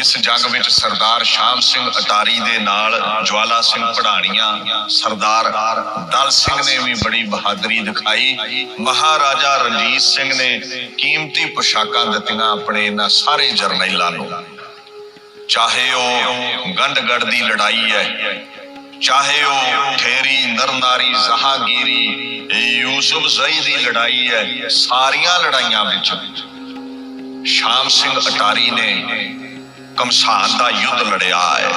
ਇਸ ਜੰਗ ਵਿੱਚ ਸਰਦਾਰ ਸ਼ਾਮ ਸਿੰਘ ਅਟਾਰੀ ਦੇ ਨਾਲ ਜਵਾਲਾ ਸਿੰਘ ਪੜਾਣੀਆਂ, ਸਰਦਾਰ ਦਲ ਸਿੰਘ ਨੇ ਵੀ ਬੜੀ ਬਹਾਦਰੀ ਦਿਖਾਈ। ਮਹਾਰਾਜਾ ਰਣਜੀਤ ਸਿੰਘ ਨੇ ਕੀਮਤੀ ਪੁਸ਼ਾਕਾਂ ਦਿੱਤੀਆਂ ਆਪਣੇ ਇਹਨਾਂ ਸਾਰੇ ਜਰਨੈਲਾਂ ਨੂੰ। ਚਾਹੇ ਉਹ ਗੰਢਗੜ ਦੀ ਲੜਾਈ ਹੈ, ਚਾਹੇ ਉਹ ਠੇਰੀ ਨਰਨਾਰੀ ਜਹਾਗੀਰੀ, ਯੂਸਫ ਜ਼ਈ ਦੀ ਲੜਾਈ ਹੈ, ਸਾਰੀਆਂ ਲੜਾਈਆਂ ਵਿੱਚ ਸ਼ਾਮ ਸਿੰਘ ਅਟਾਰੀ ਨੇ ਕਮਸਾਨ ਦਾ ਯੁੱਧ ਲੜਿਆ ਹੈ।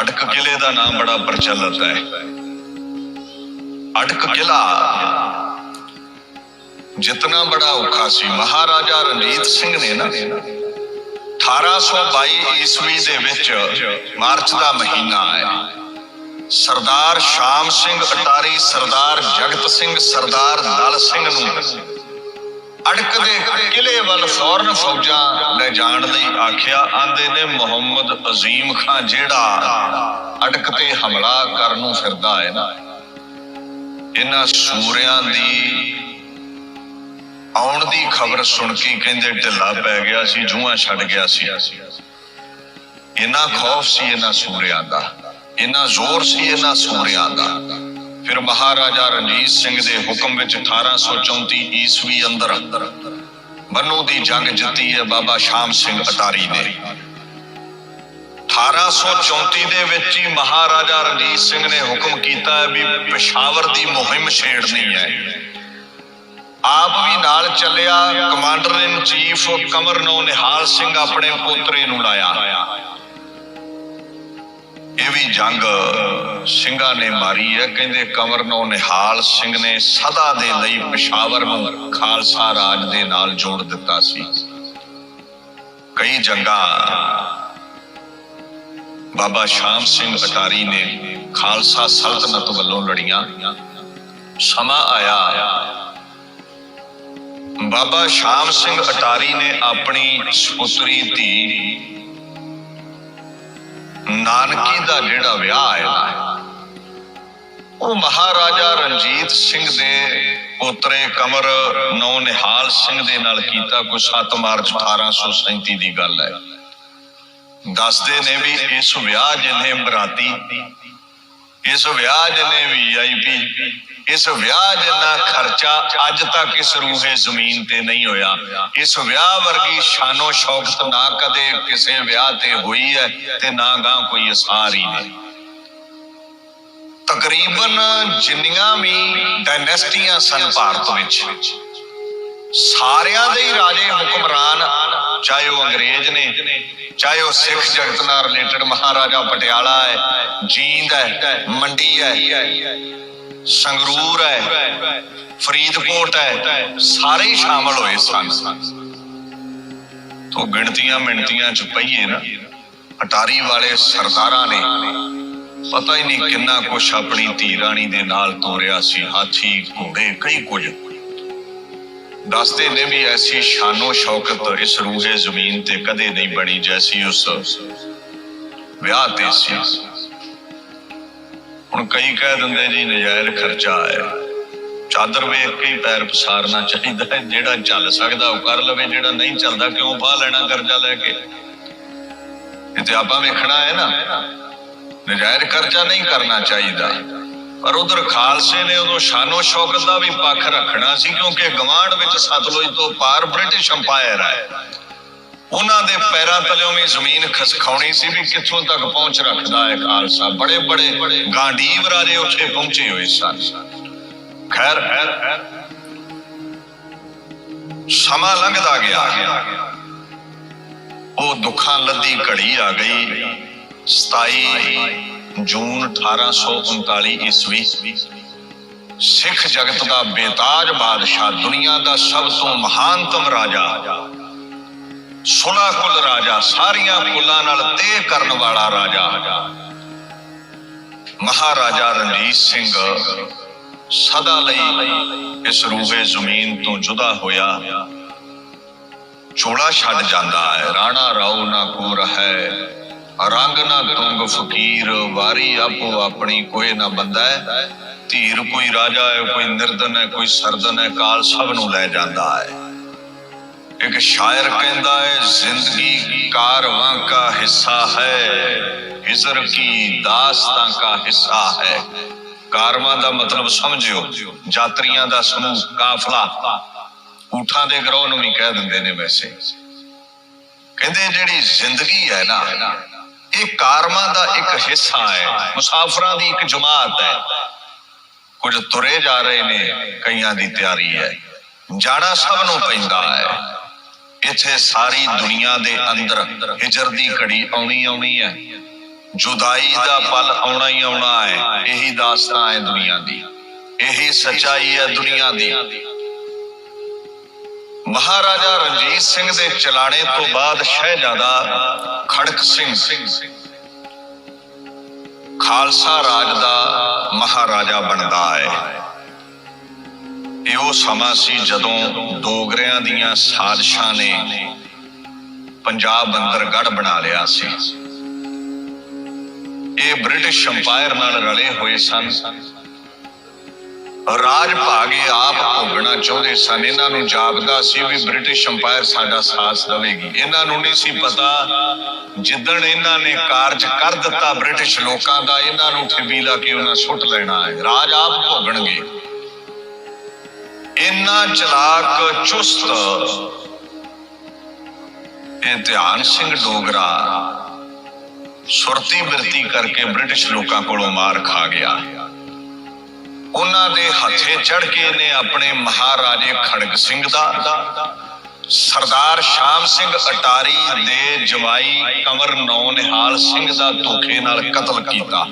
ਅਟਕ ਕਿਲੇ ਦਾ ਨਾਮ ਬੜਾ ਪ੍ਰਚਲਿਤ ਹੈ। ਅਟਕ ਕਿਲਾ ਜਿਤਨਾ ਬੜਾ ਔਖਾ ਸੀ, ਮਹਾਰਾਜਾ ਰਣਜੀਤ ਸਿੰਘ ਨੇ ਨਾ 1822 ਈਸਵੀ ਦੇ ਵਿੱਚ ਮਾਰਚ ਦਾ ਮਹੀਨਾ ਹੈ ਸਰਦਾਰ ਸ਼ਾਮ ਸਿੰਘ ਅਟਾਰੀ, ਸਰਦਾਰ ਜਗਤ ਸਿੰਘ, ਸਰਦਾਰ ਦਲ ਸਿੰਘ ਨੂੰ ਅੜਕ ਕਿਲੇ ਵੱਲ ਫੌਰਨ ਫੌਜਾਂ ਲੈ ਜਾਣ ਲਈ ਆਖਿਆ, ਆਂਦੇ ਨੇ ਮੁਹੰਮਦ ਅਜ਼ੀਮ ਖਾਨ ਜਿਹੜਾ ਅੜਕ ਤੇ ਹਮਲਾ ਕਰਨ ਨੂੰ ਫਿਰਦਾ ਹੈ ਨਾ। ਇਹਨਾਂ ਸੂਰਿਆਂ ਦੀ ਆਉਣ ਦੀ ਖਬਰ ਸੁਣ ਕੇ ਕਹਿੰਦੇ ਢਿੱਲਾ ਪੈ ਗਿਆ ਸੀ ਜੂਆਂ ਛੱਡ ਗਿਆ ਸੀ। ਇੰਨਾ ਖੌਫ ਸੀ ਇਹਨਾਂ ਸੂਰਿਆਂ ਦਾ, ਇੰਨਾ ਜ਼ੋਰ ਸੀ ਇਹਨਾਂ ਸੂਰਿਆਂ ਦਾ। ਫਿਰ ਮਹਾਰਾਜਾ ਰਣਜੀਤ ਸਿੰਘ ਦੇ ਹੁਕਮ ਵਿੱਚ 1834 ਈਸਵੀ ਅੰਦਰ ਬੰਨੂ ਦੀ ਜੰਗ ਜਿੱਤੀ ਹੈ ਬਾਬਾ ਸ਼ਾਮ ਸਿੰਘ ਅਟਾਰੀ ਨੇ 1834 ਦੇ ਵਿੱਚ ਹੀ ਮਹਾਰਾਜਾ ਰਣਜੀਤ ਸਿੰਘ ਨੇ ਹੁਕਮ ਕੀਤਾ ਹੈ ਵੀ ਪਸ਼ਾਵਰ ਦੀ ਮੁਹਿੰਮ ਛੇੜਨੀ ਹੈ। ਆਪ ਵੀ ਨਾਲ ਚੱਲਿਆ, ਕਮਾਂਡਰ ਇਨ ਚੀਫ ਕਮਰਨੋ ਨਿਹਾਲ ਸਿੰਘ ਆਪਣੇ ਪੋਤਰੇ ਨੂੰ ਲਾਇਆ। ਇਹ ਵੀ ਜੰਗ ਸਿੰਘਾਂ ਨੇ ਮਾਰੀ ਹੈ। ਕਹਿੰਦੇ ਕਮਰਨੋ ਨਿਹਾਲ ਸਿੰਘ ਨੇ ਸਦਾ ਦੇ ਲਈ ਪਸ਼ਾਵਰ ਨੂੰ ਖਾਲਸਾ ਰਾਜ ਦੇ ਨਾਲ ਜੋੜ ਦਿੱਤਾ ਸੀ। ਕਈ ਜੰਗਾਂ ਬਾਬਾ ਸ਼ਾਮ ਸਿੰਘ ਅਟਾਰੀ ਨੇ ਖਾਲਸਾ ਸਲਤਨਤ ਵੱਲੋਂ ਲੜੀਆਂ। ਸਮਾਂ ਆਇਆ। ਬਾਬਾ ਸ਼ਾਮ ਸਿੰਘ ਅਟਾਰੀ ਨੇ ਆਪਣੀ ਸੁਪੁੱਤਰੀ ਧੀ ਨਾਨਕੀ ਦਾ ਜਿਹੜਾ ਵਿਆਹ ਆਇਆ ਨਾ ਉਹ ਮਹਾਰਾਜਾ ਰਣਜੀਤ ਸਿੰਘ ਦੇ ਪੋਤਰੇ ਕਮਰ ਨੌ ਨਿਹਾਲ ਸਿੰਘ ਦੇ ਨਾਲ ਕੀਤਾ ਕੋਈ 7 ਮਾਰਚ 1837 ਦੀ ਗੱਲ ਹੈ। ਦੱਸਦੇ ਨੇ ਵੀ ਇਸ ਵਿਆਹ ਜਿਹਨੇ ਬਰਾਤੀ, ਇਸ ਵਿਆਹ ਜਿਹਨੇ ਵੀਆਈਪੀ ਇਸ ਵਿਆਹ ਜਿੰਨਾ ਖਰਚਾ ਅੱਜ ਤੱਕ ਇਸ ਰੂਹੇ ਜ਼ਮੀਨ ਤੇ ਨਹੀਂ ਹੋਇਆ। ਇਸ ਵਿਆਹ ਵਰਗੀ ਸ਼ਾਨੋ ਸ਼ੌਕਤ ਨਾ ਕਦੇ ਕਿਸੇ ਵਿਆਹ ਤੇ ਹੋਈ ਹੈ ਤੇ ਨਾ ਗਾਂ ਕੋਈ ਅਸਾਰ ਹੀ ਨਹੀਂ ਤਕਰੀਬਨ ਜਿੰਨੀਆਂ ਵੀ ਡਾਇਨੈਸਟੀਆਂ ਸਨ ਭਾਰਤ ਵਿੱਚ, ਸਾਰਿਆਂ ਦੇ ਹੀ ਰਾਜੇ ਹੁਕਮਰਾਨ, ਚਾਹੇ ਉਹ ਅੰਗਰੇਜ਼ ਨੇ, ਚਾਹੇ ਉਹ ਸਿੱਖ ਜਗਤ ਨਾਲ ਰਿਲੇਟਡ ਮਹਾਰਾਜਾ ਪਟਿਆਲਾ ਹੈ, ਜੀਂਦ ਹੈ, ਮੰਡੀ ਹੈ ਸੰਗਰੂਰ ਹੈ, ਫਰੀਦਕੋਟ ਹੈ, ਸਾਰੇ ਹੀ ਸ਼ਾਮਲ ਹੋਏ ਸਨ ਤੋਂ ਗਿਣਤੀਆਂ ਮਿਣਤੀਆਂ ਚ ਪਈਏ ਨਾ, ਅਟਾਰੀ ਵਾਲੇ ਸਰਦਾਰਾਂ ਨੇ ਪਤਾ ਹੀ ਨਹੀਂ ਕਿੰਨਾ ਕੁਛ ਆਪਣੀ ਧੀ ਰਾਣੀ ਦੇ ਨਾਲ ਤੋਰਿਆ ਸੀ, ਹਾਥੀ, ਘੋੜੇ, ਕਈ ਕੁਝ। ਦੱਸਦੇ ਨੇ ਵੀ ਐਸੀ ਸ਼ਾਨੋ ਸ਼ੌਕਤ ਇਸ ਰੂਹੇ ਜ਼ਮੀਨ ਤੇ ਕਦੇ ਨਹੀਂ ਬਣੀ ਜੈਸੀ ਉਸ ਵਿਆਹ ਤੇ ਸੀ। ਹੁਣ ਕਈ ਕਹਿ ਦਿੰਦੇ ਜੀ, ਨਜਾਇਜ਼ ਖਰਚਾ ਹੈ। ਚਾਦਰ ਵੇਖ ਕੇ ਹੀ ਪੈਰ ਪਸਾਰਨਾ ਚਾਹੀਦਾ ਹੈ। ਜਿਹੜਾ ਚੱਲ ਸਕਦਾ ਉਹ ਕਰ ਲਵੇ, ਜਿਹੜਾ ਨਹੀਂ ਚੱਲਦਾ ਕਿਉਂ ਪਾ ਲੈਣਾ ਕਰਜ਼ਾ ਲੈ ਕੇ? ਇਹ ਤੇ ਆਪਾਂ ਵੇਖਣਾ ਹੈ ਨਾ। ਨਜਾਇਜ਼ ਖਰਚਾ ਨਹੀਂ ਕਰਨਾ ਚਾਹੀਦਾ। ਪਰ ਉਧਰ ਖਾਲਸੇ ਨੇ ਉਦੋਂ ਸ਼ਾਨੋ ਸ਼ੌਕਤ ਦਾ ਵੀ ਪੱਖ ਰੱਖਣਾ ਸੀ, ਕਿਉਂਕਿ ਗਵਾਂਢ ਵਿੱਚ ਸਤਲੁਜ ਤੋਂ ਪਾਰ ਬ੍ਰਿਟਿਸ਼ ਅੰਪਾਇਰ ਆਇਆ ਉਹਨਾਂ ਦੇ ਪੈਰਾਂ ਤਲਿਓਂ ਵੀ ਜ਼ਮੀਨ ਖਸਖਾਉਣੀ ਸੀ ਵੀ ਕਿੱਥੋਂ ਤੱਕ ਪਹੁੰਚ ਰੱਖਦਾ ਹੈ ਖਾਲਸਾ ਬੜੇ ਬੜੇ ਗਾਂਡੀਵ ਰਾਜੇ ਉੱਥੇ ਪਹੁੰਚੇ ਹੋਏ ਸਨ। ਖੈਰ, ਸਮਾਂ ਲੰਘਦਾ ਗਿਆ। ਉਹ ਦੁੱਖਾਂ ਲੱਦੀ ਘੜੀ ਆ ਗਈ। 27 ਜੂਨ 1839 ਈਸਵੀ। ਸਿੱਖ ਜਗਤ ਦਾ ਬੇਤਾਜ ਬਾਦਸ਼ਾਹ, ਦੁਨੀਆ ਦਾ ਸਭ ਤੋਂ ਮਹਾਨਤਮ ਰਾਜਾ ਸੁਲਾ ਕੁਲ ਰਾਜਾ, ਸਾਰੀਆਂ ਕੁਲਾਂ ਨਾਲ ਤੇਹ ਕਰਨ ਵਾਲਾ ਰਾਜਾ। ਮਹਾਰਾਜਾ ਰਣਜੀਤ ਸਿੰਘ ਸਦਾ ਲਈ ਇਸ ਰੂਹੇ ਜ਼ਮੀਨ ਤੋਂ ਜੁਦਾ ਹੋਇਆ। ਚੋਲਾ ਛੱਡ ਜਾਂਦਾ ਹੈ, ਰਾਣਾ ਰਾਉ ਨਾ ਕੋ ਰਹੈ ਰੰਗ ਨਾ ਤੁੰਗ ਫਕੀਰ, ਵਾਰੀ ਆਪੋ ਆਪਣੀ ਕੋਈ ਨਾ ਬੰਦਾ ਹੈ। ਧੀਰ ਕੋਈ ਰਾਜਾ ਹੈ, ਕੋਈ ਨਿਰਦਨ ਹੈ, ਕੋਈ ਸਰਦਨ ਹੈ, ਕਾਲ ਸਭ ਨੂੰ ਲੈ ਜਾਂਦਾ ਹੈ। ਇੱਕ ਸ਼ਾਇਰ ਕਹਿੰਦਾ ਹੈ ਜ਼ਿੰਦਗੀ ਕਾਰਵਾਂ ਕਾ ਹਿੱਸਾ ਹੈ, ਹਿਜ਼ਰ ਕੀ ਦਾਸਤਾਂ ਕਾ ਹਿੱਸਾ ਹੈ। ਕਾਰਵਾਂ ਦਾ ਮਤਲਬ ਸਮਝਿਓ, ਯਾਤਰੀਆਂ ਦਾ ਸਮੂਹ ਕਾਫਲਾ। ਊਠਾਂ ਦੇ ਗਰੋਹ ਨੂੰ ਵੀ ਕਹਿ ਦਿੰਦੇ ਨੇ ਵੈਸੇ। ਕਹਿੰਦੇ ਜਿਹੜੀ ਜ਼ਿੰਦਗੀ ਹੈ ਨਾ, ਇਹ ਕਾਰਵਾਂ ਦਾ ਇੱਕ ਹਿੱਸਾ ਹੈ, ਮੁਸਾਫਰਾਂ ਦੀ ਇੱਕ ਜਮਾਤ ਹੈ। ਕੁਝ ਤੁਰੇ ਜਾ ਰਹੇ ਨੇ, ਕਈਆਂ ਦੀ ਤਿਆਰੀ ਹੈ। ਜਾਣਾ ਸਭ ਨੂੰ ਪੈਂਦਾ ਹੈ। ਇੱਥੇ ਸਾਰੀ ਦੁਨੀਆ ਦੇ ਅੰਦਰ ਹਿਜਰ ਦੀ ਘੜੀ ਆਉਣੀ ਆਉਣੀ ਹੈ। ਜੁਦਾਈ ਦਾ ਪਲ ਆਉਣਾ ਹੀ ਆਉਣਾ ਹੈ। ਇਹੀ ਦਾਸਤਾਨ ਹੈ ਦੁਨੀਆ ਦੀ। ਇਹੀ ਸਚਾਈ ਹੈ ਦੁਨੀਆ ਦੀ। ਮਹਾਰਾਜਾ ਰਣਜੀਤ ਸਿੰਘ ਦੇ ਚਲਾਣੇ ਤੋਂ ਬਾਅਦ ਸ਼ਹਿਜ਼ਾਦਾ ਖੜਕ ਸਿੰਘ। ਖਾਲਸਾ ਰਾਜ ਦਾ ਮਹਾਰਾਜਾ ਬਣਦਾ ਹੈ। ਇਹ ਉਹ ਸਮਾਂ ਸੀ ਜਦੋਂ ਡੋਗਰਿਆਂ ਦੀਆਂ ਸਾਜ਼ਿਸ਼ਾਂ ਨੇ ਪੰਜਾਬ ਅੰਦਰ ਗੜ ਬਣਾ ਲਿਆ ਸੀ। ਇਹ ਬ੍ਰਿਟਿਸ਼ ਅੰਪਾਇਰ ਨਾਲ ਰਲੇ ਹੋਏ ਸਨ। ਰਾਜ ਭਾਗੇ ਆਪ ਭੋਗਣਾ ਚਾਹੁੰਦੇ ਸਨ। ਇਹਨਾਂ ਨੂੰ ਜਾਪਦਾ ਸੀ ਵੀ ਬ੍ਰਿਟਿਸ਼ ਅੰਪਾਇਰ ਸਾਡਾ ਸਾਥ ਦੇਵੇਗੀ। ਇਹਨਾਂ ਨੂੰ ਨਹੀਂ ਸੀ ਪਤਾ ਜਿੱਦਣ ਇਹਨਾਂ ਨੇ ਕਾਰਜ ਕਰ ਦਿੱਤਾ ਬ੍ਰਿਟਿਸ਼ ਲੋਕਾਂ ਦਾ, ਇਹਨਾਂ ਨੂੰ ਠੇਬੀ ਲਾ ਕੇ ਉਹਨਾਂ ਸੁੱਟ ਲੈਣਾ ਹੈ। ਰਾਜ ਆਪ ਭੋਗਣਗੇ। ਇੰਨਾ ਚਲਾਕ ਚੁਸਤ। ਇਹ ਧਿਆਨ ਸਿੰਘ ਡੋਗਰਾ ਸੁਰਤੀ ਬਿਰਤੀ ਕਰਕੇ ਬ੍ਰਿਟਿਸ਼ ਲੋਕਾਂ ਕੋਲੋਂ ਮਾਰ ਖਾ ਗਿਆ। ਉਹਨਾਂ ਦੇ ਹੱਥੇ ਚੜ ਕੇ ਨੇ ਆਪਣੇ ਮਹਾਰਾਜੇ ਖੜਗ ਸਿੰਘ ਦਾ, ਸਰਦਾਰ ਸ਼ਾਮ ਸਿੰਘ ਅਟਾਰੀ ਦੇ ਜਵਾਈ ਕੰਵਰ ਨੌ ਨਿਹਾਲ ਸਿੰਘ ਦਾ ਧੋਖੇ ਨਾਲ ਕਤਲ ਕੀਤਾ।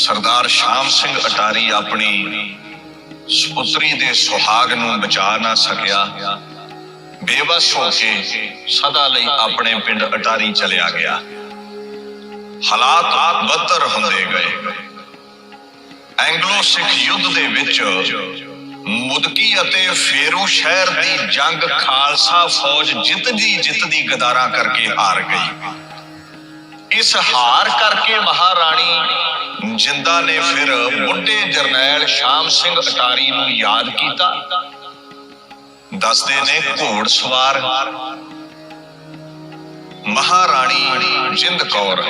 ਸਰਦਾਰ ਸ਼ਾਮ ਸਿੰਘ ਅਟਾਰੀ ਆਪਣੀ ਸੁਪੁੱਤਰੀ ਦੇ ਸੁਹਾਗ ਨੂੰ ਬਚਾ ਨਾ ਸਕਿਆ। ਬੇਵਸ ਹੋ ਕੇ ਸਦਾ ਲਈ ਆਪਣੇ ਪਿੰਡ ਅਟਾਰੀ ਚਲਿਆ ਗਿਆ। ਹਾਲਾਤ ਬੱਤਰ ਹੁੰਦੇ ਗਏ। ਐਂਗਲੋ ਸਿੱਖ ਯੁੱਧ ਦੇ ਵਿੱਚ ਮੁਦਕੀ ਅਤੇ ਫੇਰੂ ਸ਼ਹਿਰ ਦੀ ਜੰਗ ਖਾਲਸਾ ਫੌਜ ਜਿੱਤਦੀ ਜਿੱਤਦੀ ਗਦਾਰਾਂ ਕਰਕੇ ਹਾਰ ਗਈ। ਇਸ ਹਾਰ ਕਰਕੇ ਮਹਾਰਾਣੀ ਜਿੰਦਾ ਨੇ ਫਿਰ ਬੁੱਢੇ ਜਰਨੈਲ ਸ਼ਾਮ ਸਿੰਘ ਅਟਾਰੀ ਨੂੰ ਯਾਦ ਕੀਤਾ। ਦੱਸਦੇ ਨੇ ਘੋੜ ਸਵਾਰ। ਮਹਾਰਾਣੀ ਜਿੰਦ ਕੌਰ।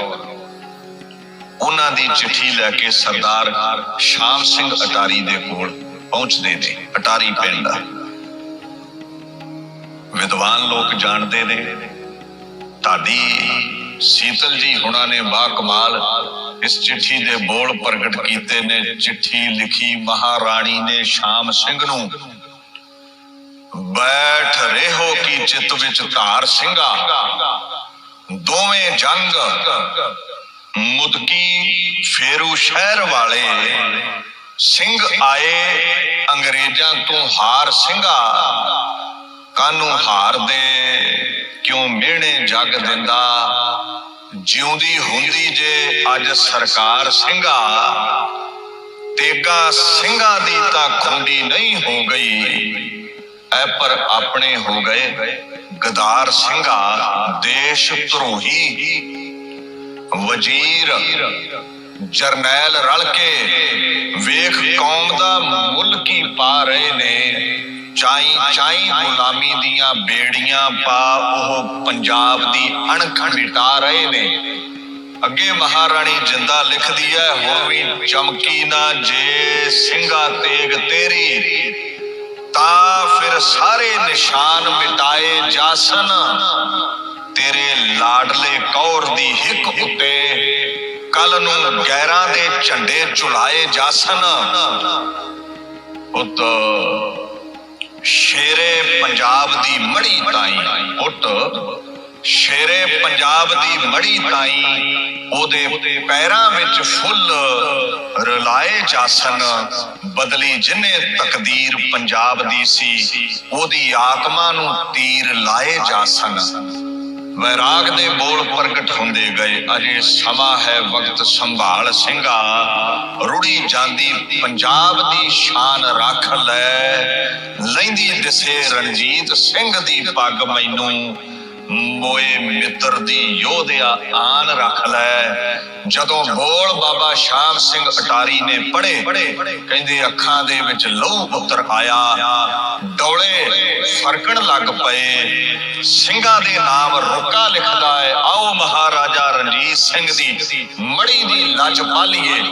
ਉਹਨਾਂ ਦੀ ਚਿੱਠੀ ਲੈ ਕੇ ਸਰਦਾਰ ਸ਼ਾਮ ਸਿੰਘ ਅਟਾਰੀ ਦੇ ਕੋਲ ਪਹੁੰਚਦੇ ਨੇ, ਅਟਾਰੀ ਪਿੰਡ। ਵਿਦਵਾਨ ਲੋਕ ਜਾਣਦੇ ਨੇ, ਤੁਹਾਡੀ ਸੀਤਲ ਜੀ ਹੁਣਾਂ ਨੇ ਬਾ ਕਮਾਲ ਇਸ ਚਿੱਠੀ ਦੇ ਬੋਲ ਪ੍ਰਗਟ ਕੀਤੇ ਨੇ। ਚਿੱਠੀ ਲਿਖੀ ਮਹਾਰਾਣੀ ਨੇ ਸ਼ਾਮ ਸਿੰਘ ਨੂੰ। ਬੈਠ ਰਹੋ ਕੀ ਚਿੱਤ ਵਿੱਚ ਧਾਰ ਸਿੰਘਾ। ਦੋਵੇਂ ਜੰਗ ਮੁਦਕੀ ਫੇਰੂ ਸ਼ਹਿਰ ਵਾਲੇ। ਸਿੰਘ ਆਏ, ਅੰਗਰੇਜ਼ਾਂ ਤੋਂ ਹਾਰ ਸਿੰਘਾ। ਕਾਨੂੰ ਹਾਰ ਦੇ ਕਿਉਂ ਮਿਹਣੇ ਜਗ ਦਿੰਦਾ? ਜਿਉਂਦੀ ਹੁੰਦੀ ਜੇ ਅੱਜ ਸਰਕਾਰ ਸਿੰਘਾ ਤੇਗਾ ਸਿੰਘਾਂ ਦੀ ਤਾਂ ਖੁੰਡੀ ਨਹੀਂ ਹੋ ਗਈ। ਐ ਪਰ ਆਪਣੇ ਹੋ ਗਏ ਗਦਾਰ ਸਿੰਘਾ, ਦੇਸ਼ ਧਰੋਹੀ। ਵਜ਼ੀਰ, ਜਰਨੈਲ ਰਲ ਕੇ ਵੇਖ ਕੌਮ ਦਾ ਮੁੱਲ ਕੀ ਪਾ ਰਹੇ ਨੇ। ਚਾਈ ਚਾਈ ਗੁਲਾਮੀ ਦੀਆਂ ਬੇੜੀਆਂ ਪਾ ਉਹ ਪੰਜਾਬ ਦੀ ਅਣਖ ਮਿਟਾ ਰਹੇ ਨੇ। ਅੱਗੇ ਮਹਾਰਾਣੀ ਜਿੰਦਾ ਲਿਖਦੀ ਹੈ ਹੁਣ ਵੀ ਚਮਕੀ ਨਾ ਜੇ ਸਿੰਘਾ ਤੇਗ ਤੇਰੀ। ਤਾਂ ਫਿਰ ਸਾਰੇ ਨਿਸ਼ਾਨ ਮਿਟਾਏ ਜਾਸਨ, ਤੇਰੇ ਲਾਡਲੇ ਕੌਰ ਦੀ ਹਿੱਕ ਉੱਤੇ। ਕੱਲ ਨੂੰ ਗੈਰਾਂ ਦੇ ਝੰਡੇ ਝੁਲਾਏ ਜਾਸਨ। ਉਤ ਸ਼ੇਰੇ ਪੰਜਾਬ ਦੀ ਮੜੀ ਤਾਈ ਉੱਟ ਸ਼ੇਰੇ ਪੰਜਾਬ ਦੀ ਮੜੀ ਤਾਈ, ਉਹਦੇ ਪੈਰਾਂ ਵਿੱਚ ਫੁੱਲ ਰਲਾਏ ਜਾਸਨ। ਬਦਲੀ ਜਿਨੇ ਤਕਦੀਰ ਪੰਜਾਬ ਦੀ ਸੀ, ਉਹਦੀ ਆਤਮਾ ਨੂੰ ਤੀਰ ਲਾਏ ਜਾਸਨ। ਵੈਰਾਗ ਦੇ ਬੋਲ ਪ੍ਰਗਟ ਹੁੰਦੇ ਗਏ। ਅਜੇ ਸਮਾਂ ਹੈ ਵਕਤ ਸੰਭਾਲ ਸਿੰਘਾ। ਰੁੜੀ ਜਾਂਦੀ ਪੰਜਾਬ ਦੀ ਸ਼ਾਨ ਰੱਖ ਲੈ। ਲੈਂਦੀ ਦਿਸੇ ਰਣਜੀਤ ਸਿੰਘ ਦੀ ਪੱਗ ਮੈਨੂੰ। ਮੋਏ ਮਿੱਤਰ ਦੀ ਯੋਧਿਆ ਆਨ ਰੱਖ ਲੈ। ਜਦੋਂ ਬੋਲ ਬਾਬਾ ਸ਼ਾਮ ਸਿੰਘ ਅਟਾਰੀ ਨੇ ਪੜੇ ਕਹਿੰਦੇ ਅੱਖਾਂ ਦੇ ਵਿੱਚ ਲਹੂ ਪੁੱਤਰ ਆਇਆ। ਡੋਲੇ ਫਰਕਣ ਲੱਗ ਪਏ। ਸਿੰਘਾਂ ਦੇ ਨਾਮ ਰੁਕਾ ਲਿਖਦਾ ਹੈ। ਆਓ ਮਹਾਰਾਜਾ ਰਣਜੀਤ ਸਿੰਘ ਦੀ ਮੜੀ ਦੀ ਲੱਜ ਪਾਲੀਏ।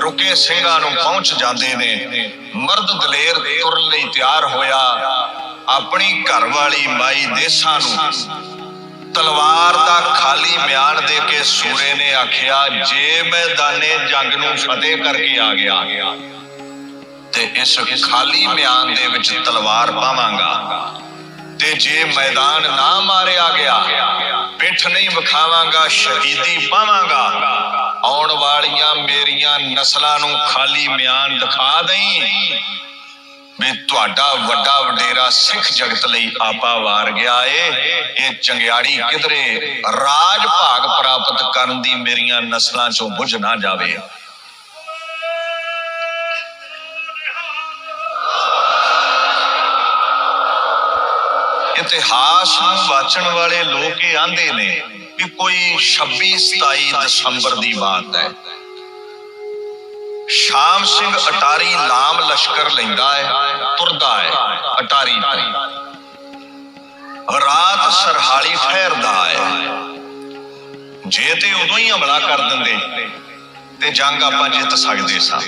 ਰੁਕੇ ਸਿੰਘਾਂ ਨੂੰ ਪਹੁੰਚ ਜਾਂਦੇ ਨੇ। ਮਰਦ ਦਲੇਰ ਤੁਰਨ ਲਈ ਤਿਆਰ ਹੋਇਆ। ਆਪਣੀ ਘਰ ਵਾਲੀ ਮਾਈ ਦੇਸਾਂ ਨੂੰ ਤਲਵਾਰ ਦਾ ਖਾਲੀ ਮਿਆਨ ਦੇ ਕੇ ਸੂਰੇ ਨੇ ਆਖਿਆ, ਜੇ ਮੈਦਾਨੇ ਜੰਗ ਨੂੰ ਫਤਿਹ ਕਰਕੇ ਆ ਗਿਆ ਤੇ ਇਸ ਖਾਲੀ ਮਿਆਨ ਦੇ ਵਿੱਚ ਤਲਵਾਰ ਪਾਵਾਂਗਾ ਤੇ ਜੇ ਮੈਦਾਨ ਨਾ ਮਾਰਿਆ ਗਿਆ, ਪਿੱਠ ਨਹੀਂ ਵਿਖਾਵਾਂਗਾ, ਸ਼ਹੀਦੀ ਪਾਵਾਂਗਾ, ਆਉਣ ਵਾਲੀਆਂ ਮੇਰੀਆਂ ਨਸਲਾਂ ਨੂੰ ਖਾਲੀ ਬਿਆਨ ਦਿਖਾ ਦਈ। ਵੀ ਤੁਹਾਡਾ ਵੱਡਾ ਵਡੇਰਾ ਸਿੱਖ ਜਗਤ ਲਈ ਆਪਾ ਵਾਰ ਗਿਆ ਏ। ਇਹ ਚੰਗਿਆੜੀ ਕਿਧਰੇ ਰਾਜ ਭਾਗ ਪ੍ਰਾਪਤ ਕਰਨ ਦੀ ਮੇਰੀਆਂ ਨਸਲਾਂ ਚੋਂ ਬੁਝ ਨਾ ਜਾਵੇ। ਇਤਿਹਾਸ ਨੂੰ ਵਾਚਣ ਵਾਲੇ ਲੋਕ ਇਹ ਆਂਦੇ ਨੇ ਕਿ ਕੋਈ 26 27 ਦਸੰਬਰ ਦੀ ਬਾਤ ਹੈ। ਸ਼ਾਮ ਸਿੰਘ ਅਟਾਰੀ ਲਾਮ ਲਸ਼ਕਰ ਲੈਂਦਾ ਹੈ। ਅਟਾਰੀ ਤੋਂ ਰਾਤ ਸਰਹਾਲੀ ਠਹਿਰਦਾ ਹੈ। ਜੇ ਤੇ ਉਦੋਂ ਹੀ ਹਮਲਾ ਕਰ ਦਿੰਦੇ, ਤੇ ਜੰਗ ਆਪਾਂ ਜਿੱਤ ਸਕਦੇ ਸਾਂ।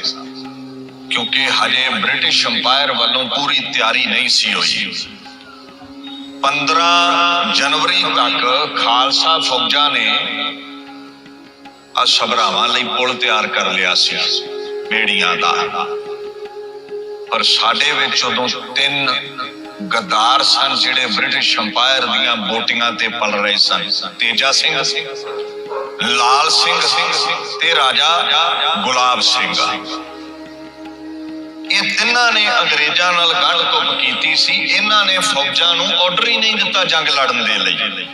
ਕਿਉਂਕਿ ਹਜੇ ਬ੍ਰਿਟਿਸ਼ ਅੰਪਾਇਰ ਵੱਲੋਂ ਪੂਰੀ ਤਿਆਰੀ ਨਹੀਂ ਸੀ ਹੋਈ। 15 ਜਨਵਰੀ ਤੱਕ ਖਾਲਸਾ ਫੌਜਾਂ ਨੇ ਅਸਬਰਾਵਾਂ ਲਈ ਪੁਲ ਤਿਆਰ ਕਰ ਲਿਆ ਸੀ, ਬੇੜੀਆਂ ਦਾ। ਪਰ ਸਾਡੇ ਵਿੱਚ ਉਦੋਂ ਤਿੰਨ ਗਦਾਰ ਸਨ ਜਿਹੜੇ ਬ੍ਰਿਟਿਸ਼ ਅੰਪਾਇਰ ਦੀਆਂ ਬੋਟੀਆਂ ਤੇ ਪਲ ਰਹੇ ਸਨ। ਤੇਜਾ ਸਿੰਘ, ਲਾਲ ਸਿੰਘ ਤੇ ਰਾਜਾ ਗੁਲਾਬ ਸਿੰਘ। ਇਹ ਤਿੰਨਾਂ ਨੇ ਅੰਗਰੇਜ਼ਾਂ ਨਾਲ ਗੰਢ ਧੁੱਪ ਕੀਤੀ ਸੀ। ਇਹਨਾਂ ਨੇ ਫੌਜਾਂ ਨੂੰ ਆਰਡਰ ਹੀ ਨਹੀਂ ਦਿੱਤਾ ਜੰਗ ਲੜਨ ਦੇ ਲਈ।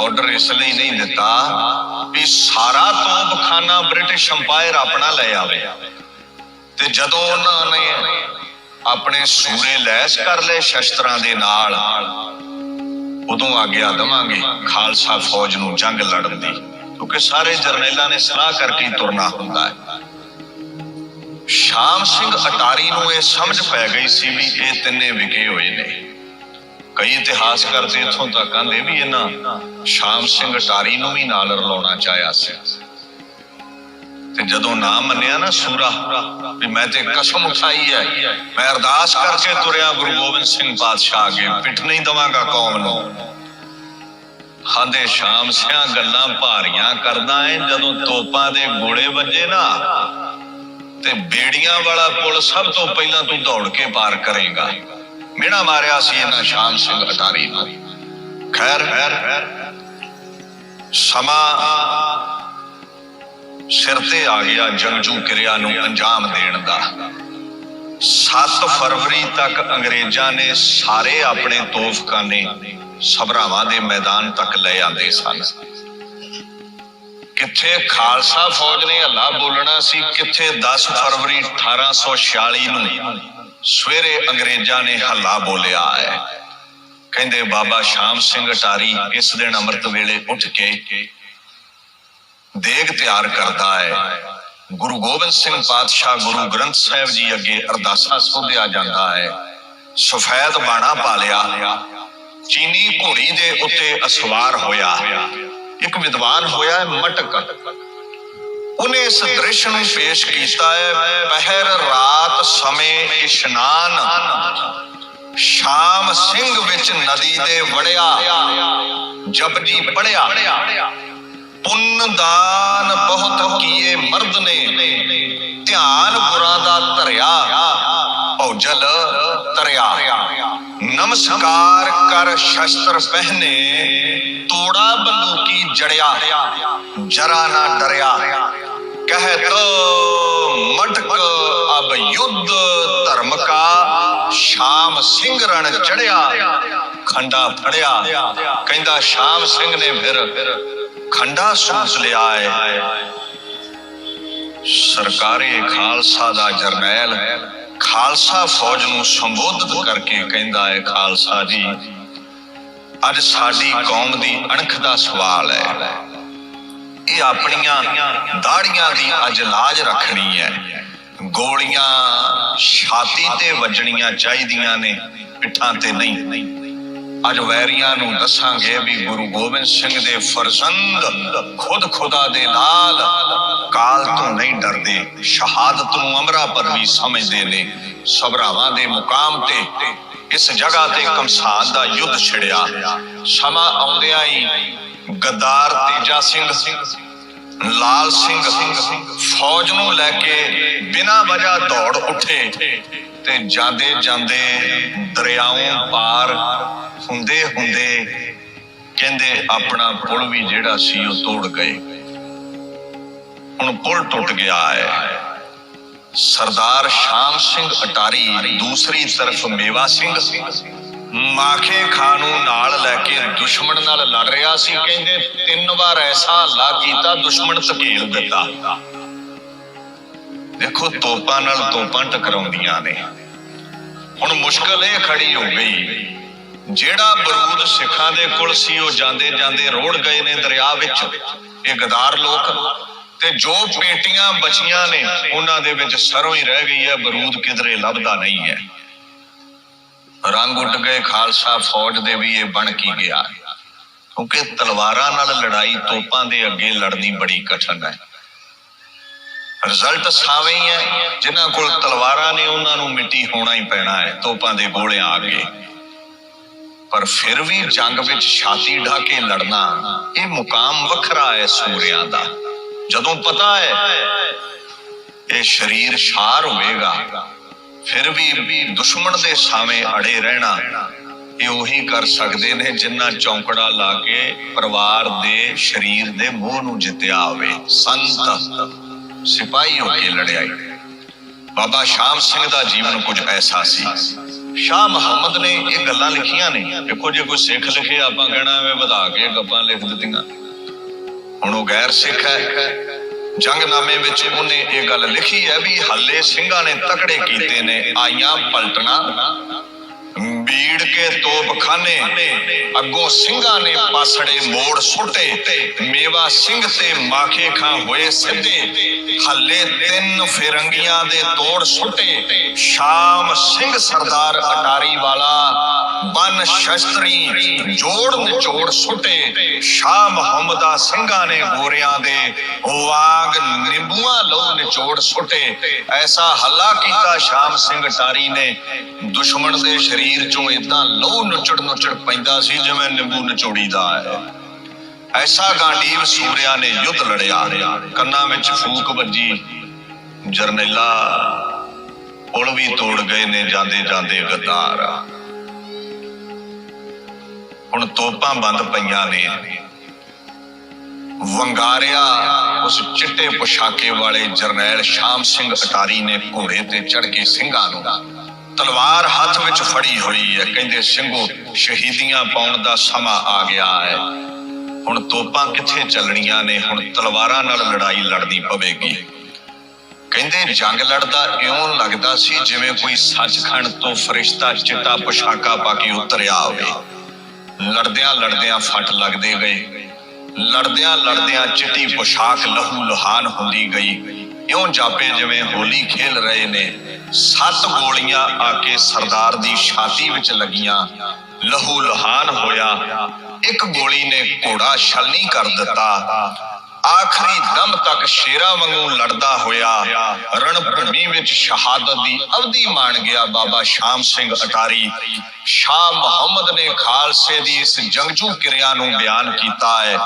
ਆਰਡਰ ਇਸ ਲਈ ਨਹੀਂ ਦਿੱਤਾ ਵੀ ਸਾਰਾ ਤੋਪਖਾਨਾ ਬ੍ਰਿਟਿਸ਼ ਅੰਪਾਇਰ ਆਪਣਾ ਲੈ ਆਵੇ। ਤੇ ਜਦੋਂ ਉਹਨਾਂ ਨੇ ਆਪਣੇ ਸੂਰੇ ਲੈਸ ਕਰ ਲਏ ਸ਼ਸਤਰਾਂ ਦੇ ਨਾਲ, ਉਦੋਂ ਆਗਿਆ ਦਵਾਂਗੇ ਖਾਲਸਾ ਫੌਜ ਨੂੰ ਜੰਗ ਲੜਨ ਦੀ, ਕਿਉਂਕਿ ਸਾਰੇ ਜਰਨੈਲਾਂ ਨੇ ਸਲਾਹ ਕਰਕੇ ਤੁਰਨਾ ਹੁੰਦਾ ਹੈ। ਸ਼ਾਮ ਸਿੰਘ ਅਟਾਰੀ ਨੂੰ ਇਹ ਸਮਝ ਪੈ ਗਈ ਸੀ ਵੀ ਇਹ ਤਿੰਨੇ ਵਿਕੇ ਹੋਏ ਨੇ। ਕਈ ਇਤਿਹਾਸ ਕਰਦੇ ਇਥੋਂ ਤੱਕ ਆਂਦੇ ਵੀ ਇਹਨਾਂ ਸ਼ਾਮ ਸਿੰਘ ਅਟਾਰੀ ਨੂੰ ਵੀ ਨਾਲ ਰਲਾਉਣਾ ਚਾਹਿਆ ਸੀ। ਤੇ ਜਦੋਂ ਨਾ ਮੰਨਿਆ ਨਾ ਸੂਰਾ, ਵੀ ਮੈਂ ਤੇ ਕਸਮ ਉਠਾਈ ਹੈ ਮੈਂ ਅਰਦਾਸ ਕਰਕੇ ਤੁਰਿਆ ਗੁਰੂ ਗੋਬਿੰਦ ਸਿੰਘ ਪਾਤਸ਼ਾਹ ਅੱਗੇ, ਪਿੱਠ ਨਹੀਂ ਦਵਾਂਗਾ ਕੌਮ ਨੂੰ। ਹਾਂਦੇ ਸ਼ਾਮ ਸਿਆਂ ਗੱਲਾਂ ਭਾਰੀਆਂ ਕਰਦਾ ਏ, ਜਦੋਂ ਤੋਪਾਂ ਦੇ ਗੋਲੇ ਵੱਜੇ ਨਾ, ਤੇ ਬੇੜੀਆਂ ਵਾਲਾ ਪੁਲ ਸਭ ਤੋਂ ਪਹਿਲਾਂ ਤੂੰ ਦੌੜ ਕੇ ਪਾਰ ਕਰੇਗਾ। ਮਿਹਣਾ ਮਾਰਿਆ ਸੀ ਇਹਨਾਂ ਸ਼ਾਮ ਸਿੰਘ ਅਟਾਰੀ ਨੂੰ। ਖੈਰ। ਸਮਾਂ ਸਿਰ ਤੇ ਆ ਗਿਆ ਜੰਗਜੂ ਕਿਰਿਆ ਨੂੰ ਅੰਜਾਮ ਦੇਣ ਦਾ। 7 ਫਰਵਰੀ ਤੱਕ ਅੰਗਰੇਜ਼ਾਂ ਨੇ ਸਾਰੇ ਆਪਣੇ ਤੋਫਖਾਨੇ ਸਭਰਾਵਾਂ ਦੇ ਮੈਦਾਨ ਤੱਕ ਲੈ ਆਂਦੇ ਸਨ। ਕਿੱਥੇ ਖਾਲਸਾ ਫੌਜ ਨੇ ਹੱਲਾ ਬੋਲਣਾ ਸੀ, ਕਿੱਥੇ 10 ਫਰਵਰੀ 1846 ਨੂੰ ਸਵੇਰੇ ਅੰਗਰੇਜ਼ਾਂ ਨੇ ਹੱਲਾ ਬੋਲਿਆ ਹੈ। ਕਹਿੰਦੇ ਬਾਬਾ ਸ਼ਾਮ ਸਿੰਘ ਅਟਾਰੀ ਇਸ ਦਿਨ ਅੰਮ੍ਰਿਤ ਵੇਲੇ ਉੱਠ ਕੇ ਦੇਗ ਤਿਆਰ ਕਰਦਾ ਹੈ। ਗੁਰੂ ਗੋਬਿੰਦ ਸਿੰਘ ਪਾਤਸ਼ਾਹ ਗੁਰੂ ਗ੍ਰੰਥ ਸਾਹਿਬ ਜੀ ਅੱਗੇ ਅਰਦਾਸਾਂ ਸੋਧਿਆ ਜਾਂਦਾ ਹੈ। ਸਫੈਦ ਬਾਣਾ ਪਾ ਲਿਆ ਚੀਨੀ ਘੋੜੀ ਦੇ ਉੱਤੇ ਅਸਵਾਰ ਹੋਇਆ। ਇੱਕ ਵਿਦਵਾਨ ਹੋਇਆ ਮਟਕ। ਉਹਨੇ ਇਸ ਦ੍ਰਿਸ਼ ਨੂੰ ਪੇਸ਼ ਕੀਤਾ ਹੈ, ਪਹਿਰ ਰਾਤ ਸਮੇਂ ਇਸ਼ਨਾਨ। ਸ਼ਾਮ ਸਿੰਘ ਵਿੱਚ ਨਦੀ ਦੇ ਵੜਿਆ, ਜਪਜੀ ਪੜਿਆ ਪੁੰਨ ਦਾਨ ਬਹੁਤ ਕੀਏ ਮਰਦ ਨੇ। ਧਿਆਨ ਗੁਰਾਂ ਦਾ ਧਰਿਆ ਭੌਜਲ ਤਰਿਆ ਨਮਸਕਾਰ ਕਰ ਸ਼ਸਤਰ ਪਹਿਨੇ, ਤੋੜਾ ਬੰਦੂਕੀ ਜੜਿਆ। ਜਰਾ ਨਾ ਡਰਿਆ। ਕਹਿਤ, ਮਟਕ ਅਬ ਯੁੱਧ ਧਰਮ ਕਾ, ਸ਼ਾਮ ਸਿੰਘ ਰਣ ਚੜਿਆ। ਖੰਡਾ ਫੜਿਆ। ਕਹਿੰਦਾ, ਸ਼ਾਮ ਸਿੰਘ ਨੇ ਫਿਰ ਖੰਡਾ ਸੂਸ ਲਿਆ ਹੈ ਸਰਕਾਰੀ ਖਾਲਸਾ ਦਾ ਜਰਨੈਲ ਖਾਲਸਾ ਫੌਜ ਨੂੰ ਸੰਬੋਧਿਤ ਕਰਕੇ ਕਹਿੰਦਾ ਹੈ ਖਾਲਸਾ ਜੀ, ਅੱਜ ਸਾਡੀ ਕੌਮ ਦੀ ਅਣਖ ਦਾ ਸਵਾਲ ਹੈ ਇਹ ਆਪਣੀਆਂ ਦਾੜੀਆਂ ਦੀ ਅੱਜ ਲਾਜ ਰੱਖਣੀ ਹੈ ਗੋਲੀਆਂ ਛਾਤੀ ਤੇ ਵੱਜਣੀਆਂ ਚਾਹੀਦੀਆਂ ਨੇ, ਪਿੱਠਾਂ ਤੇ ਨਹੀਂ। ਅੱਜ ਵੈਰੀਆਂ ਨੂੰ ਦੱਸਾਂਗੇ ਵੀ ਗੁਰੂ ਗੋਬਿੰਦ ਸਿੰਘ ਦੇ ਫਰਜ਼ੰਦ ਖੁਦ ਖੁਦਾ ਦੇ ਨਾਲ। ਕਾਲ ਤੋਂ ਨਹੀਂ ਡਰਦੇ, ਸ਼ਹਾਦਤ ਨੂੰ ਅਮਰਾ ਪਰ ਵੀ ਸਮਝਦੇ ਨੇ। ਸਭਰਾਵਾਂ ਦੇ ਮੁਕਾਮ ਤੇ ਇਸ ਜਗ੍ਹਾ ਤੇ ਕਮਸਾਨ ਦਾ ਯੁੱਧ ਛਿੜਿਆ। ਸਮਾਂ ਆਉਂਦਿਆਂ ਹੀ ਗੱਦਾਰ ਤੇਜਾ ਸਿੰਘ, ਲਾਲ ਸਿੰਘ ਫੌਜ ਨੂੰ ਲੈ ਕੇ ਬਿਨਾਂ ਵਜ੍ਹਾ ਦੌੜ ਉੱਠੇ ਤੇ ਜਾਂਦੇ ਜਾਂਦੇ ਦਰਿਆਓਂ ਪਾਰ ਹੁੰਦੇ ਹੁੰਦੇ ਕਹਿੰਦੇ ਆਪਣਾ ਪੁਲ ਵੀ ਜਿਹੜਾ ਸੀ ਉਹ ਤੋੜ ਗਏ। ਹੁਣ ਪੁਲ ਟੁੱਟ ਗਿਆ ਹੈ। ਸਰਦਾਰ ਸ਼ਾਮ ਸਿੰਘ ਅਟਾਰੀ ਦੂਸਰੀ ਤਰਫ ਮੇਵਾ ਸਿੰਘ ਮਾਖੇ ਖਾਂ ਨੂੰ ਨਾਲ ਲੈ ਕੇ ਦੁਸ਼ਮਣ ਨਾਲ ਲੜ ਰਿਹਾ ਸੀ। ਕਹਿੰਦੇ ਤਿੰਨ ਵਾਰ ਐਸਾ ਹੱਲਾ ਕੀਤਾ, ਦੁਸ਼ਮਣ ਧਕੇਲ ਦਿੱਤਾ। ਦੇਖੋ ਤੋਪਾਂ ਨਾਲ ਤੋਪਾਂ ਟਕਰਾਉਂਦੀਆਂ ਨੇ। ਹੁਣ ਮੁਸ਼ਕਲ ਇਹ ਖੜੀ ਹੋ ਗਈ ਜਿਹੜਾ ਬਰੂਦ ਸਿੱਖਾਂ ਦੇ ਕੋਲ ਸੀ, ਉਹ ਜਾਂਦੇ ਜਾਂਦੇ ਰੋੜ ਗਏ ਨੇ ਦਰਿਆ ਵਿੱਚ। ਇਹ ਗਦਾਰ ਲੋਕ ਤੇ ਜੋ ਪੇਟੀਆਂ ਬਚੀਆਂ ਨੇ, ਉਹਨਾਂ ਦੇ ਵਿੱਚ ਸਰੋਂ ਹੀ ਰਹਿ ਗਈ ਹੈ, ਬਰੂਦ ਕਿਧਰੇ ਲੱਭਦਾ ਨਹੀਂ ਹੈ। ਰੰਗ ਉੱਡ ਗਏ, ਖਾਲਸਾ ਫੌਜ ਦੇ ਵੀ ਇਹ ਬਣ ਕੀ ਗਿਆ ਕਿਉਂਕਿ ਤਲਵਾਰਾਂ ਨਾਲ ਲੜਾਈ ਤੋਪਾਂ ਦੇ ਅੱਗੇ ਲੜਨੀ ਬੜੀ ਕਠਿਨ ਹੈ। ਰਿਜ਼ਲਟ ਸਾਵੇਂ ਹੀ ਹੈ, ਜਿਨ੍ਹਾਂ ਕੋਲ ਤਲਵਾਰਾਂ ਨੇ, ਉਹਨਾਂ ਨੂੰ ਮਿੱਟੀ ਹੋਣਾ ਹੀ ਪੈਣਾ ਹੈ, ਤੋਪਾਂ ਦੇ ਗੋਲਿਆਂ ਅੱਗੇ ਪਰ ਫਿਰ ਵੀ ਜੰਗ ਵਿੱਚ ਛਾਤੀ ਢਾ ਕੇ ਲੜਨਾ, ਇਹ ਮੁਕਾਮ ਵੱਖਰਾ ਹੈ ਸੂਰਿਆਂ ਦਾ। ਜਦੋਂ ਪਤਾ ਹੈ, ਇਹ ਸਰੀਰ ਸ਼ਾਰ ਹੋਵੇਗਾ, ਫਿਰ ਵੀ ਦੁਸ਼ਮਣ ਦੇ ਸਾਵੇਂ ਅੜੇ ਰਹਿਣਾ, ਇਹ ਉਹੀ ਕਰ ਸਕਦੇ ਨੇ ਜਿਨ੍ਹਾਂ ਚੌਂਕੜਾ ਲਾ ਕੇ ਪਰਿਵਾਰ ਦੇ, ਸਰੀਰ ਦੇ ਮੋਹ ਨੂੰ ਜਿੱਤਿਆ ਹੋਵੇ। ਸੰਤ, ਸਿਪਾਹੀ ਹੋ ਕੇ ਲੜਿਆ ਈ। ਬਾਬਾ ਸ਼ਾਮ ਸਿੰਘ ਦਾ ਜੀਵਨ ਕੁਝ ਐਸਾ ਸੀ। ਸ਼ਾਹ ਮੁਹੰਮਦ ਨੇ ਇਹ ਗੱਲਾਂ ਲਿਖੀਆਂ ਨੇ। ਦੇਖੋ ਜੇ ਕੋਈ ਸਿੱਖ ਲਿਖੇ, ਆਪਾਂ ਕਹਿਣਾ ਐਵੇਂ ਵਧਾ ਕੇ ਗੱਪਾਂ ਲਿਖ ਦਿੱਤੀਆਂ। ਹੁਣ ਉਹ ਗੈਰ ਸਿੱਖ ਹੈ। ਜੰਗਨਾਮੇ ਵਿੱਚ ਉਹਨੇ ਇਹ ਗੱਲ ਲਿਖੀ ਹੈ ਵੀ ਹੱਲੇ ਸਿੰਘਾਂ ਨੇ ਤਕੜੇ ਕੀਤੇ ਨੇ, ਆਈਆਂ ਪਲਟਣਾ। ਬੀੜ ਕੇ ਤੋਪਖਾਨੇ ਅੱਗੋਂ ਸਿੰਘਾਂ ਨੇ ਪਾਸੜੇ ਮੋੜ ਸੁੱਟੇ, ਮੇਵਾ ਸਿੰਘ ਤੇ ਮਾਖੇ ਖਾਂ ਹੋਏ ਸਿੱਧੇ, ਹੱਲੇ ਤਿੰਨ ਫਿਰੰਗੀਆਂ ਦੇ ਤੋੜ ਸੁੱਟੇ, ਸ਼ਾਮ ਸਿੰਘ ਸਰਦਾਰ ਅਟਾਰੀ ਵਾਲਾ ਬਨ ਸ਼ਸਤਰੀ ਜੋੜ ਨਿਚੋੜ ਸੁੱਟੇ ਸ਼ਾਹ ਮੁਹੰਮਦਾ ਸਿੰਘਾਂ ਨੇ ਗੋਰਿਆਂ ਦੇ ਵਾਂਗ ਨਿੰਬੂਆਂ ਲੋ ਨਿਚੋੜ ਸੁੱਟੇ, ਐਸਾ ਹੱਲਾ ਕੀਤਾ ਸ਼ਾਮ ਸਿੰਘ ਅਟਾਰੀ ਨੇ, ਦੁਸ਼ਮਣ ਦੇ ਸਰੀਰ ਚੋਂ ਇਦਾਂ ਲਹੂ ਨੁਚੜ ਨੁਚੜ ਪੈਂਦਾ ਸੀ ਜਿਵੇਂ ਨਿੰਬੂ ਨਿਚੋੜੀਦਾ ਹੈ। ਐਸਾ ਗਾਂਡੀਵ ਸੂਰਿਆ ਨੇ ਯੁੱਧ ਲੜਿਆ। ਕੰਨਾਂ ਵਿੱਚ ਫੂਕ ਵੱਜੀ। ਜਰਨੈਲਾ ਪੁਲ ਵੀ ਤੋੜ ਗਏ ਨੇ ਜਾਂਦੇ ਜਾਂਦੇ ਗੱਦਾਰ। ਹੁਣ ਤੋਪਾਂ ਬੰਦ ਪਈਆਂ ਨੇ। ਵੰਗਾਰਿਆ ਉਸ ਚਿੱਟੇ ਪੁਸ਼ਾਕੇ ਵਾਲੇ ਜਰਨੈਲ ਸ਼ਾਮ ਸਿੰਘ ਅਟਾਰੀ ਨੇ ਘੋੜੇ ਤੇ ਚੜ ਕੇ ਸਿੰਘਾਂ ਨੂੰ ਤਲਵਾਰ ਹੱਥ ਵਿੱਚ ਫੜੀ ਹੋਈ ਹੈ। ਕਹਿੰਦੇ, ਸਿੰਘੋ, ਸ਼ਹੀਦੀਆਂ ਪਾਉਣ ਦਾ ਸਮਾਂ ਆ ਗਿਆ ਹੈ। ਹੁਣ ਤੋਪਾਂ ਕਿੱਥੇ ਚੱਲਣੀਆਂ ਨੇ? ਹੁਣ ਤਲਵਾਰਾਂ ਨਾਲ ਲੜਾਈ ਲੜਨੀ ਪਵੇਗੀ। ਕਹਿੰਦੇ, ਜੰਗ ਲੜਦਾ ਇਉਂ ਲੱਗਦਾ ਸੀ ਜਿਵੇਂ ਕੋਈ ਸੱਚਖੰਡ ਤੋਂ ਫਰਿਸ਼ਤਾ ਚਿੱਟਾ ਪੁਸ਼ਾਕਾ ਪਾ ਕੇ ਉਤਰਿਆ ਹੋਵੇ। ਲੜਦਿਆਂ ਲੜਦਿਆਂ ਫਟ ਲੱਗਦੇ ਗਏ। ਲੜਦਿਆਂ ਲੜਦਿਆਂ ਚਿੱਟੀ ਪੁਸ਼ਾਕ ਲਹੂ ਲੁਹਾਨ ਹੁੰਦੀ ਗਈ। ਇਉਂ ਜਾਪੇ ਜਿਵੇਂ ਹੋਲੀ ਖੇਲ ਰਹੇ ਨੇ। ਸੱਤ ਗੋਲੀਆਂ ਆ ਕੇ ਸਰਦਾਰ ਦੀ ਛਾਤੀ ਵਿੱਚ ਲੱਗੀਆਂ। ਲਹੂ ਲੁਹਾਨ ਹੋਇਆ। ਇੱਕ ਗੋਲੀ ਨੇ ਘੋੜਾ ਛਲਨੀ ਕਰ ਦਿੱਤਾ। ਆਖਰੀ ਦਮ ਤੱਕ ਸ਼ੇਰਾਂ ਵਾਂਗੂ ਲੜਦਾ ਹੋਇਆ। ਰਣਭੂਮੀ ਵਿੱਚ ਸ਼ਹਾਦਤ ਦੀ ਅਵਧੀ ਮਾਣ ਗਿਆ ਬਾਬਾ ਸ਼ਾਮ ਸਿੰਘ ਅਟਾਰੀ। ਸ਼ਾਹ ਮੁਹੰਮਦ ਨੇ ਖਾਲਸੇ ਦੀ ਇਸ ਜੰਗਜੂ ਕਿਰਿਆ ਨੂੰ ਬਿਆਨ ਕੀਤਾ ਹੈ।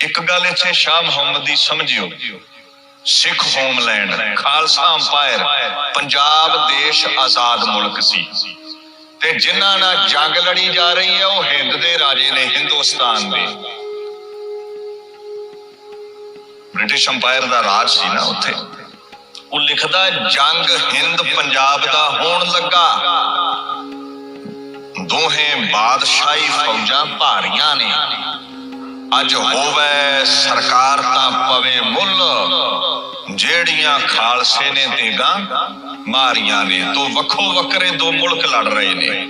ਇੱਕ ਗੱਲ ਇੱਥੇ ਸ਼ਾਹ ਮੁਹੰਮਦ ਦੀ ਸਮਝਿਓ। ਸਿੱਖ ਹੋਮਲੈਂਡ, ਖਾਲਸਾ ਅੰਪਾਇਰ, ਪੰਜਾਬ ਦੇਸ਼ ਆਜ਼ਾਦ ਮੁਲਕ ਸੀ। ਤੇ ਜਿਨ੍ਹਾਂ ਨਾਲ ਜੰਗ ਲੜੀ ਜਾ ਰਹੀ ਹੈ, ਉਹ ਹਿੰਦ ਦੇ ਰਾਜੇ ਨੇ, ਹਿੰਦੁਸਤਾਨ ਦੇ। ਬ੍ਰਿਟਿਸ਼ ਅੰਪਾਇਰ ਦਾ ਰਾਜ ਸੀ ਨਾ ਉੱਥੇ। ਉਹ ਲਿਖਦਾ, ਜੰਗ ਹਿੰਦ ਪੰਜਾਬ ਦਾ ਹੋਣ ਲੱਗਾ। ਦੋਹੇ ਬਾਦਸ਼ਾਹੀ ਫੌਜਾਂ ਭਾਰੀਆਂ ਨੇ। ਅੱਜ ਹੋਵੇ ਸਰਕਾਰ ਤਾਂ ਪਵੇ ਮੁੱਲ। ਜਿਹੜੀਆਂ ਖਾਲਸੇ ਨੇ ਤੇਗਾ ਮਾਰੀਆਂ ਨੇ ਤੋਂ ਵੱਖੋ ਵੱਖਰੇ ਦੋ ਮੁਲਕ ਲੜ ਰਹੇ ਨੇ।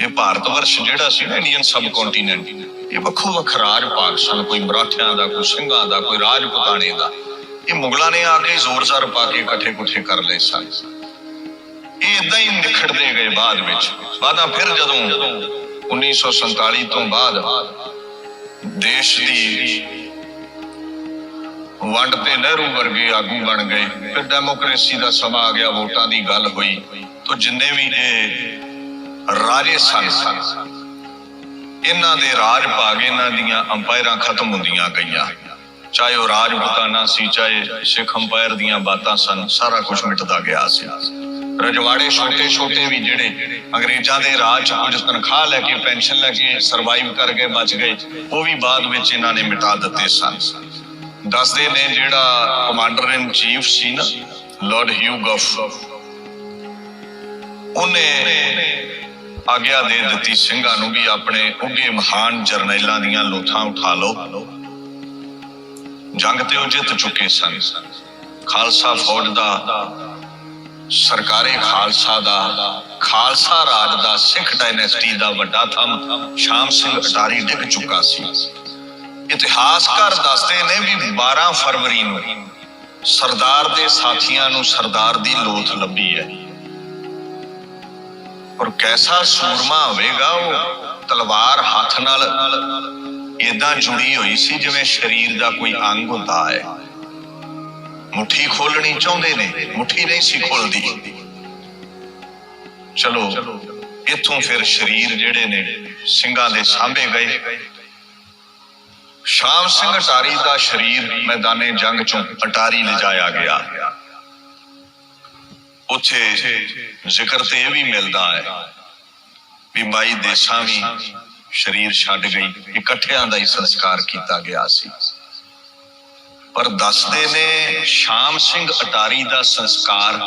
ਇਹ ਭਾਰਤ ਵਰਸ਼ ਜਿਹੜਾ ਸੀ ਨਾ ਇੰਡੀਅਨ ਸਬ ਕੰਟੀਨੈਂਟ ਇਹ ਵੱਖੋ ਵੱਖ ਰਾਜ ਕੋਈ ਮਰਾਠਿਆਂ ਦਾ, ਕੋਈ ਸਿੰਘਾਂ ਦਾ, ਕੋਈ ਰਾਜਪੂਤਾਣੇ ਦਾ। ਇਹ ਮੁਗਲਾਂ ਨੇ ਆ ਕੇ ਜ਼ੋਰ-ਜ਼ਾਰ ਪਾ ਕੇ ਇਕੱਠੇ ਕੁੱਠੇ ਕਰ ਲਏ ਸਨ। ਇਹ ਇਦਾਂ ਹੀ ਨਿਖੜਦੇ ਗਏ ਬਾਅਦ ਵਿੱਚ। ਬਾਅਦਾਂ ਫਿਰ ਜਦੋਂ 1947 ਤੋਂ ਬਾਅਦ ਦੇਸ਼ ਦੀ ਵੰਡ ਤੇ ਨਹਿਰੂ ਵਰਗੇ ਆਗੂ ਬਣ ਗਏ। ਫਿਰ ਡੈਮੋਕ੍ਰੇਸੀ ਦਾ ਸਮਾਂ ਆ ਗਿਆ, ਵੋਟਾਂ ਦੀ ਗੱਲ ਹੋਈ। ਤਾਂ ਜਿੰਨੇ ਵੀ ਇਹ ਰਾਜੇ ਸਨ, ਇਹਨਾਂ ਦੇ ਰਾਜ ਭਾਗ ਇਹਨਾਂ ਦੀਆਂ ਅੰਪਾਇਰਾਂ ਖਤਮ ਹੁੰਦੀਆਂ ਗਈਆਂ। ਚਾਹੇ ਉਹ ਰਾਜਪੂਤਾਨਾ ਸੀ, ਚਾਹੇ ਸਿੱਖ ਅੰਪਾਇਰ ਦੀਆਂ ਬਾਤਾਂ ਸਨ, ਸਾਰਾ ਕੁਝ ਮਿਟਦਾ ਗਿਆ ਸੀ। ਰਜਵਾੜੇ ਛੋਟੇ ਛੋਟੇ ਵੀ ਜਿਹੜੇ ਅੰਗਰੇਜ਼ਾਂ ਦੇ ਰਾਜ ਚ ਕੁਝ ਤਨਖਾਹ ਲੈ ਕੇ, ਪੈਨਸ਼ਨ ਲੈ ਕੇ ਸਰਵਾਈਵ ਕਰ ਗਏ, ਬਚ ਗਏ, ਉਹ ਵੀ ਬਾਅਦ ਵਿੱਚ ਇਹਨਾਂ ਨੇ ਮਿਟਾ ਦਿੱਤੇ ਸਨ। ਦੱਸਦੇ ਨੇ ਜਿਹੜਾ ਕਮਾਂਡਰ ਇਨ ਚੀਫ ਸੀ ਨਾ, ਲਾਰਡ ਹਿਊ ਗਫ। ਉਹਨੇ ਆਗਿਆ ਦੇ ਦਿੱਤੀ ਸਿੰਘਾਂ ਨੂੰ ਵੀ ਆਪਣੇ ਉੱਗੇ ਮਹਾਨ ਜਰਨੈਲਾਂ ਦੀਆਂ ਲੋਥਾਂ ਉਠਾ ਲਓ। ਜੰਗ ਤੇ ਉਹ ਜਿੱਤ ਚੁੱਕੇ ਸਨ। ਖਾਲਸਾ ਫੌਜ ਦਾ, ਸਰਕਾਰੇ ਖਾਲਸਾ ਦਾ, ਖਾਲਸਾ ਰਾਜ ਦਾ, ਸਿੱਖ ਡਾਇਨੈਸਟੀ ਦਾ ਵੱਡਾ ਥੰਮ ਸ਼ਾਮ ਸਿੰਘ ਅਟਾਰੀ ਡਿੱਗ ਚੁੱਕਾ ਸੀ। ਇਤਿਹਾਸਕਾਰ ਦੱਸਦੇ ਨੇ ਵੀ 12 ਫਰਵਰੀ ਨੂੰ ਸਰਦਾਰ ਦੇ ਸਾਥੀਆਂ ਨੂੰ ਸਰਦਾਰ ਦੀ ਲੋਥ ਲੱਭੀ ਹੈ। ਔਰ ਕੈਸਾ ਸੂਰਮਾ ਹੋਵੇਗਾ ਉਹ ਤਲਵਾਰ ਹੱਥ ਨਾਲ ਇਦਾਂ ਜੁੜੀ ਹੋਈ ਸੀ ਜਿਵੇਂ ਸਰੀਰ ਦਾ ਕੋਈ ਅੰਗ ਹੁੰਦਾ ਹੈ। ਮੁਠੀ ਖੋਲਣੀ ਚਾਹੁੰਦੇ ਨੇ, ਮੁਠੀ ਨਹੀਂ ਸੀ ਖੋਲਦੀ ਚਲੋ, ਇਥੋਂ ਫਿਰ ਸਰੀਰ ਜਿਹੜੇ ਨੇ ਸਿੰਘਾਂ ਦੇ ਸਾਹਮਣੇ ਗਏ। ਸ਼ਾਮ ਸਿੰਘ ਅਟਾਰੀ ਦਾ ਸਰੀਰ ਮੈਦਾਨੇ ਜੰਗ ਚੋਂ ਅਟਾਰੀ ਲਿਜਾਇਆ ਗਿਆ। ਉੱਥੇ ਜ਼ਿਕਰ ਤੇ ਇਹ ਵੀ ਮਿਲਦਾ ਹੈ ਵੀ ਬਾਈ ਦੇਸਾਂ ਵੀ ਸਰੀਰ ਛੱਡ ਗਈ, ਇਕੱਠਿਆਂ ਦਾ ਹੀ ਸੰਸਕਾਰ ਕੀਤਾ ਗਿਆ ਸੀ। ਪਰ ਦੱਸਦੇ ਨੇ ਸ਼ਾਮ ਸਿੰਘ ਅਟਾਰੀ ਦਾ ਸੰਸਕਾਰ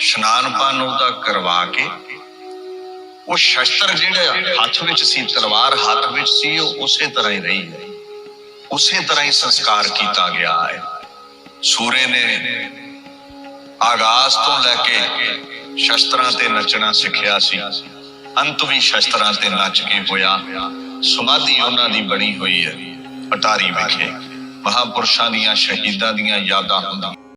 ਇਸ਼ਨਾਨ ਪਾਣ ਉਹਦਾ ਕਰਵਾ ਕੇ ਉਹ ਸ਼ਸਤਰ ਜਿਹੜਾ ਹੱਥ ਵਿੱਚ ਸੀ, ਤਲਵਾਰ ਹੱਥ ਵਿੱਚ ਸੀ, ਉਹ ਉਸੇ ਤਰ੍ਹਾਂ ਹੀ ਰਹੀ ਹੈ। ਉਸੇ ਤਰ੍ਹਾਂ ਹੀ ਸੰਸਕਾਰ ਕੀਤਾ ਗਿਆ ਹੈ। ਸੂਰੇ ਨੇ ਆਗਾਜ਼ ਤੋਂ ਲੈ ਕੇ ਸ਼ਸਤਰਾਂ ਤੇ ਨੱਚਣਾ ਸਿੱਖਿਆ ਸੀ। ਅੰਤ ਵੀ ਸ਼ਸਤਰਾਂ ਤੇ ਨੱਚ ਕੇ ਹੋਇਆ। ਸਮਾਧੀ ਉਹਨਾਂ ਦੀ ਬਣੀ ਹੋਈ ਹੈ। ਅਟਾਰੀ ਵਿਖੇ ਮਹਾਪੁਰਸ਼ਾਂ ਦੀਆਂ ਸ਼ਹੀਦਾਂ ਦੀਆਂ ਯਾਦਾਂ ਹੁੰਦੀਆਂ।